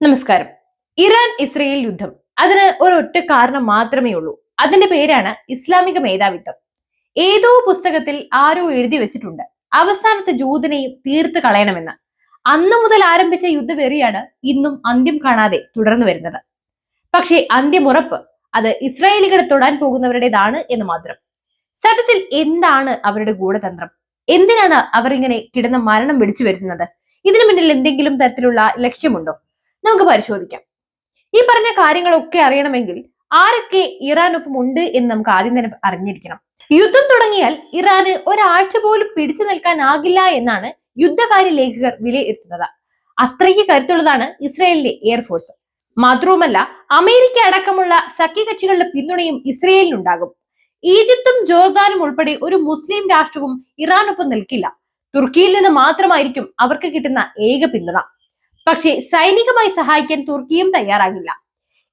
നമസ്കാരം. Iran Israel യുദ്ധം. അതിന് ഒരൊറ്റ കാരണം മാത്രമേ ഉള്ളൂ. അതിന്റെ പേരാണ് ഇസ്ലാമിക മേധാവിത്വം. ഏതോ പുസ്തകത്തിൽ ആരോ എഴുതി വെച്ചിട്ടുണ്ട്. അവസാനത്തെ ജൂതനെയും തീർത്ത് കളയണമെന്ന്. അന്നു മുതൽ ആരംഭിച്ച യുദ്ധവെറിയാണ് ഇന്നും അന്ത്യം കാണാതെ തുടർന്നു വരുന്നത്. പക്ഷേ അന്ത്യമുറപ്പ് അത് ഇസ്രായേലികളെ തൊടാൻ പോകുന്നവരുടേതാണ് എന്ന് മാത്രം. സത്യത്തിൽ എന്താണ് അവരുടെ ഗൂഢതന്ത്രം? എന്തിനാണ് അവർ ഇങ്ങനെ കിടന്ന മരണം വിളിച്ചു വരുന്നത് ഇതിനു മുന്നിൽ എന്തെങ്കിലും തരത്തിലുള്ള ലക്ഷ്യമുണ്ടോ? നമുക്ക് പരിശോധിക്കാം. ഈ പറഞ്ഞ കാര്യങ്ങളൊക്കെ അറിയണമെങ്കിൽ ആരൊക്കെ ഇറാനൊപ്പം ഉണ്ട് എന്ന് നമുക്ക് ആദ്യം തന്നെ അറിഞ്ഞിരിക്കണം. യുദ്ധം തുടങ്ങിയാൽ ഇറാന് ഒരാഴ്ച പോലും പിടിച്ചു നിൽക്കാനാകില്ല എന്നാണ് യുദ്ധകാര്യ ലേഖകർ വിലയിരുത്തുന്നത്. അത്രയ്ക്ക് കരുത്തുള്ളതാണ് ഇസ്രയേലിന്റെ എയർഫോഴ്സ് മാത്രവുമല്ല അമേരിക്ക അടക്കമുള്ള സഖ്യകക്ഷികളുടെ പിന്തുണയും ഇസ്രയേലിനുണ്ടാകും ഈജിപ്തും ജോർദാനും ഉൾപ്പെടെ ഒരു മുസ്ലിം രാഷ്ട്രവും ഇറാനൊപ്പം നിൽക്കില്ല. തുർക്കിയിൽ നിന്ന് മാത്രമായിരിക്കും അവർക്ക് കിട്ടുന്ന ഏക പിന്തുണ. പക്ഷേ സൈനികമായി സഹായിക്കാൻ തുർക്കിയും തയ്യാറാകില്ല.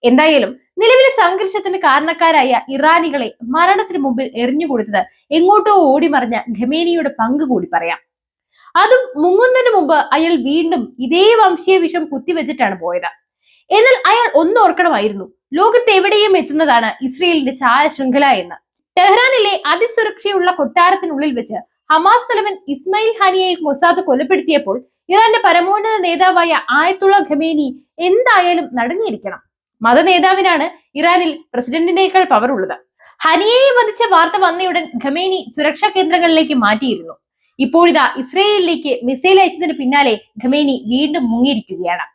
എന്തായാലും നിലവിലെ സംഘർഷത്തിന് കാരണക്കാരായ ഇറാനികളെ മരണത്തിന് മുമ്പിൽ എറിഞ്ഞുകൊടുത്തത് എങ്ങോട്ടോ ഓടിമറിഞ്ഞ ഖമേനിയുടെ പങ്ക് കൂടി പറയാം. അതും മുങ്ങുന്നതിന് മുമ്പ് അയാൾ വീണ്ടും ഇതേ വംശീയ വിഷം കുത്തിവെച്ചിട്ടാണ് പോയത്. എന്നാൽ അയാൾ ഒന്നോർക്കണമായിരുന്നു ലോകത്ത് എവിടെയും എത്തുന്നതാണ് ഇസ്രയേലിന്റെ ചായ ശൃംഖല എന്ന്. ടെഹ്റാനിലെ അതിസുരക്ഷയുള്ള കൊട്ടാരത്തിനുള്ളിൽ വെച്ച് ഹമാസ് തലവൻ ഇസ്മായിൽ ഹാനിയെ മൊസാദ് കൊലപ്പെടുത്തിയപ്പോൾ ഇറാന്റെ പരമോന്നത നേതാവായ ആയത്തുള്ള ഖമേനി എന്തായാലും നടുങ്ങിയിരിക്കണം. മത നേതാവിനാണ് ഇറാനിൽ പ്രസിഡന്റിനേക്കാൾ പവർ ഉള്ളത്. ഹനിയയെ വധിച്ച വാർത്ത വന്നയുടൻ ഖമേനി സുരക്ഷാ കേന്ദ്രങ്ങളിലേക്ക് മാറ്റിയിരുന്നു. ഇപ്പോഴിതാ ഇസ്രയേലിലേക്ക് മിസൈൽ അയച്ചതിന് പിന്നാലെ ഖമേനി വീണ്ടും മുങ്ങിയിരിക്കുകയാണ്.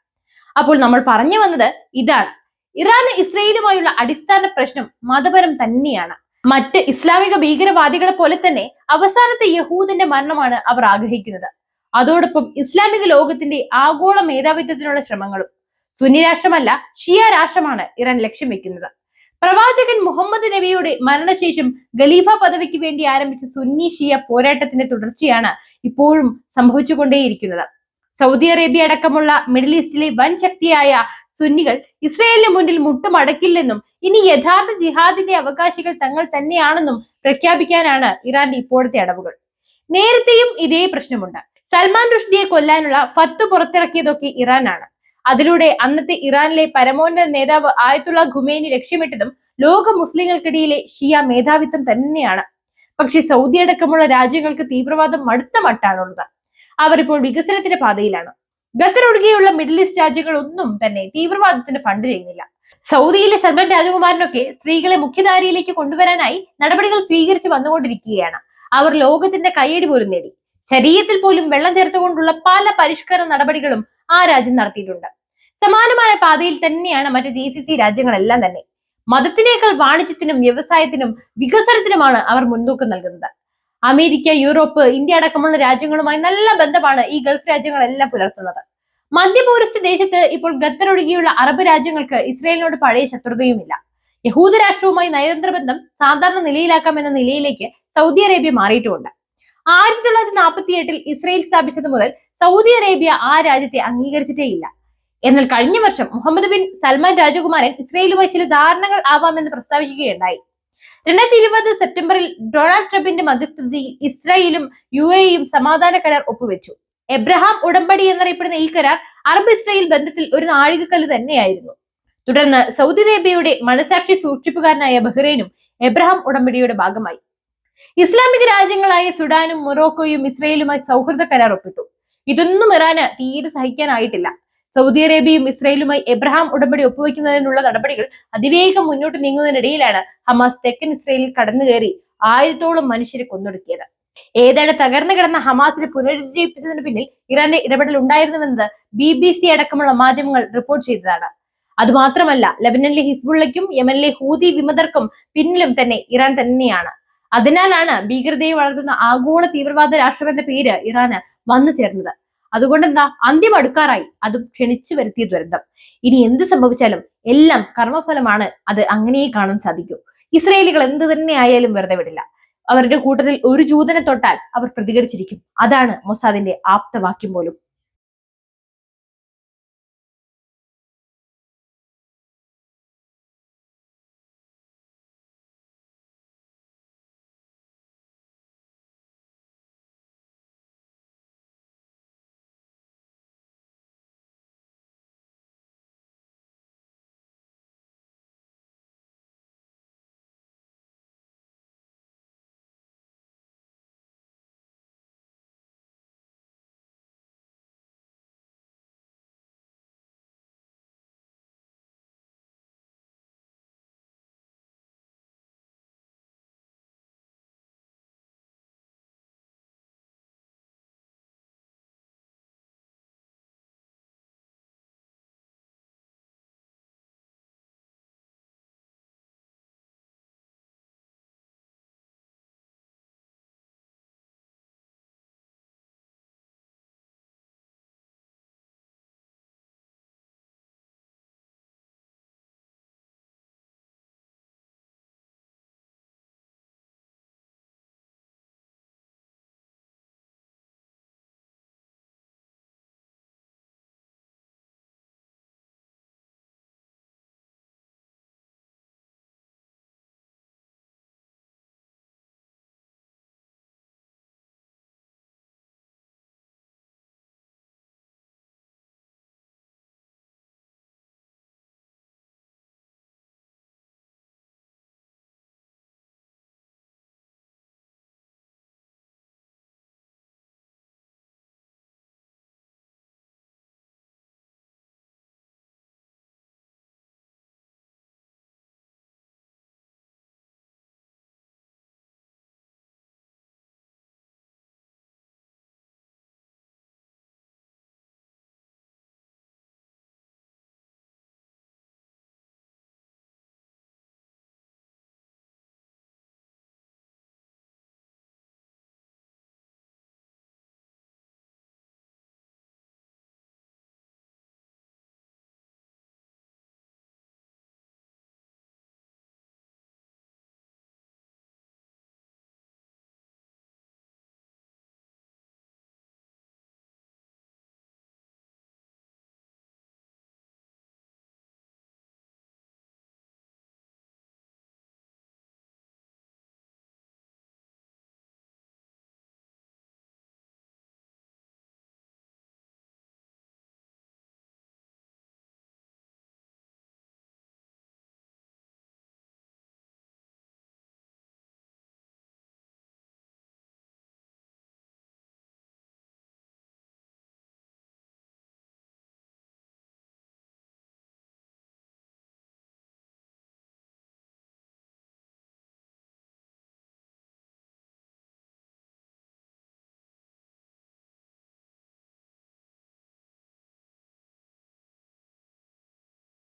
അപ്പോൾ നമ്മൾ പറഞ്ഞു വന്നത് ഇതാണ്. ഇറാന് ഇസ്രയേലുമായുള്ള അടിസ്ഥാന പ്രശ്നം മതപരം തന്നെയാണ്. മറ്റ് ഇസ്ലാമിക ഭീകരവാദികളെ പോലെ തന്നെ അവസാനത്തെ യഹൂദിന്റെ മരണമാണ് അവർ ആഗ്രഹിക്കുന്നത്. അതോടൊപ്പം ഇസ്ലാമിക ലോകത്തിന്റെ ആഗോള മേധാവിത്വത്തിനുള്ള ശ്രമങ്ങളും സുന്നി രാഷ്ട്രമല്ല ഷിയ രാഷ്ട്രമാണ് ഇറാൻ ലക്ഷ്യം വെക്കുന്നത്. പ്രവാചകൻ മുഹമ്മദ് നബിയുടെ മരണശേഷം ഖലീഫ പദവിക്ക് വേണ്ടി ആരംഭിച്ച സുന്നി ഷിയ പോരാട്ടത്തിന്റെ തുടർച്ചയാണ് ഇപ്പോഴും സംഭവിച്ചുകൊണ്ടേയിരിക്കുന്നത്. സൗദി അറേബ്യ അടക്കമുള്ള മിഡിൽ ഈസ്റ്റിലെ വൻ ശക്തിയായ സുന്നികൾ ഇസ്രയേലിന് മുന്നിൽ മുട്ടുമടക്കില്ലെന്നും ഇനി യഥാർത്ഥ ജിഹാദിന്റെ അവകാശികൾ തങ്ങൾ തന്നെയാണെന്നും പ്രഖ്യാപിക്കാനാണ് ഇറാന്റെ ഇപ്പോഴത്തെ അടവുകൾ. നേരത്തെയും ഇതേ പ്രശ്നമുണ്ട്. സൽമാൻ റുഷ്ദിയെ കൊല്ലാനുള്ള ഫത്ത് പുറത്തിറക്കിയതൊക്കെ ഇറാനാണ്. അതിലൂടെ അന്നത്തെ ഇറാനിലെ പരമോന്നത നേതാവ് ആയത്തുള്ള ഖുമേനി ലക്ഷ്യമിട്ടതും ലോക മുസ്ലിങ്ങൾക്കിടയിലെ ഷിയ മേധാവിത്വം തന്നെയാണ്. പക്ഷെ സൗദി അടക്കമുള്ള രാജ്യങ്ങൾക്ക് തീവ്രവാദം മടുത്ത മട്ടാണുള്ളത്. അവരിപ്പോൾ വികസനത്തിന്റെ പാതയിലാണ്. ഖത്തർ ഒഴികെയുള്ള മിഡിൽ ഈസ്റ്റ് രാജ്യങ്ങൾ ഒന്നും തന്നെ തീവ്രവാദത്തിന് ഫണ്ട് ചെയ്യുന്നില്ല. സൗദിയിലെ സൽമാൻ രാജകുമാരനൊക്കെ സ്ത്രീകളെ മുഖ്യധാരയിലേക്ക് കൊണ്ടുവരാനായി നടപടികൾ സ്വീകരിച്ച് വന്നുകൊണ്ടിരിക്കുകയാണ്. അവർ ലോകത്തിന്റെ കയ്യടി പോലും നേടി. ശരീരത്തിൽ പോലും വെള്ളം ചേർത്തുകൊണ്ടുള്ള പല പരിഷ്കരണ നടപടികളും ആ രാജ്യം നടത്തിയിട്ടുണ്ട്. സമാനമായ പാതയിൽ തന്നെയാണ് മറ്റ് ജി സി സി രാജ്യങ്ങളെല്ലാം തന്നെ. മതത്തിനേക്കാൾ വാണിജ്യത്തിനും വ്യവസായത്തിനും വികസനത്തിനുമാണ് അവർ മുൻതൂക്കം നൽകുന്നത്. അമേരിക്ക യൂറോപ്പ് ഇന്ത്യ അടക്കമുള്ള രാജ്യങ്ങളുമായി നല്ല ബന്ധമാണ് ഈ ഗൾഫ് രാജ്യങ്ങളെല്ലാം പുലർത്തുന്നത്. മധ്യപൗരസ്ത്യ ദേശത്ത് ഇപ്പോൾ ഖത്തർ ഒഴികെയുള്ള അറബ് രാജ്യങ്ങൾക്ക് ഇസ്രയേലിനോട് പഴയ ശത്രുതയുമില്ല. യഹൂദ രാഷ്ട്രവുമായി നയതന്ത്ര ബന്ധം സാധാരണ നിലയിലാക്കാമെന്ന നിലയിലേക്ക് സൗദി അറേബ്യ മാറിയിട്ടുമുണ്ട്. ആയിരത്തി തൊള്ളായിരത്തി നാൽപ്പത്തി എട്ടിൽ ഇസ്രയേൽ സ്ഥാപിച്ചത് മുതൽ സൗദി അറേബ്യ ആ രാജ്യത്തെ അംഗീകരിച്ചിട്ടേ ഇല്ല. എന്നാൽ കഴിഞ്ഞ വർഷം മുഹമ്മദ് ബിൻ സൽമാൻ രാജകുമാരൻ ഇസ്രയേലുമായി ചില ധാരണകൾ ആവാമെന്ന് പ്രസ്താവിക്കുകയുണ്ടായി. രണ്ടായിരത്തി ഇരുപത് സെപ്റ്റംബറിൽ ഡൊണാൾഡ് ട്രംപിന്റെ മധ്യസ്ഥതയിൽ ഇസ്രായേലും യു എയും സമാധാന കരാർ ഒപ്പുവെച്ചു. എബ്രഹാം ഉടമ്പടി എന്നറിയപ്പെടുന്ന ഈ കരാർ അറബ് ഇസ്രായേൽ ബന്ധത്തിൽ ഒരു നാഴികക്കല്ല് തന്നെയായിരുന്നു. തുടർന്ന് സൗദി അറേബ്യയുടെ മനസാക്ഷി സൂക്ഷിപ്പുകാരനായ ബഹ്റൈനും എബ്രഹാം ഉടമ്പടിയുടെ ഭാഗമായി. ഇസ്ലാമിക രാജ്യങ്ങളായ സുഡാനും മൊറോക്കോയും ഇസ്രയേലുമായി സൗഹൃദ കരാർ ഒപ്പിട്ടു ഇതൊന്നും ഇറാന് തീരെ സഹിക്കാനായിട്ടില്ല. സൗദി അറേബ്യയും ഇസ്രയേലുമായി എബ്രഹാം ഉടമ്പടി ഒപ്പുവെക്കുന്നതിനുള്ള നടപടികൾ അതിവേഗം മുന്നോട്ട് നീങ്ങുന്നതിനിടയിലാണ് ഹമാസ് തെക്കൻ ഇസ്രയേലിൽ കടന്നു കയറി ആയിരത്തോളം മനുഷ്യരെ കൊന്നൊടുക്കിയത്. ഏതാണ്ട് തകർന്നു കിടന്ന ഹമാസിനെ പുനരുജ്ജീവിപ്പിച്ചതിന് പിന്നിൽ ഇറാന്റെ ഇടപെടൽ ഉണ്ടായിരുന്നുവെന്നത് ബി ബി സി അടക്കമുള്ള മാധ്യമങ്ങൾ റിപ്പോർട്ട് ചെയ്തതാണ്. അതുമാത്രമല്ല ലബനനിലെ ഹിസ്ബുള്ളയ്ക്കും യമനിലെ ഹൂതി വിമതർക്കും പിന്നിലും തന്നെ ഇറാൻ തന്നെയാണ്. അതിനാലാണ് ഭീകരതയെ വളർത്തുന്ന ആഗോള തീവ്രവാദ രാഷ്ട്രമെന്ന പേര് ഇറാന് വന്നു ചേർന്നത്. അതുകൊണ്ട് എന്താ? അന്ത്യം അടുക്കാറായി. അതും ക്ഷണിച്ചു വരുത്തിയ ദുരന്തം. ഇനി എന്ത് സംഭവിച്ചാലും എല്ലാം കർമ്മഫലമാണ്. അത് അങ്ങനെയേ കാണാൻ സാധിക്കൂ. ഇസ്രയേലികൾ എന്ത് തന്നെ ആയാലും വെറുതെ വിടില്ല. അവരുടെ കൂട്ടത്തിൽ ഒരു ജൂതനെ തൊട്ടാൽ അവർ പ്രതികരിച്ചിരിക്കും. അതാണ് മൊസാദിന്റെ ആപ്തവാക്യം പോലും.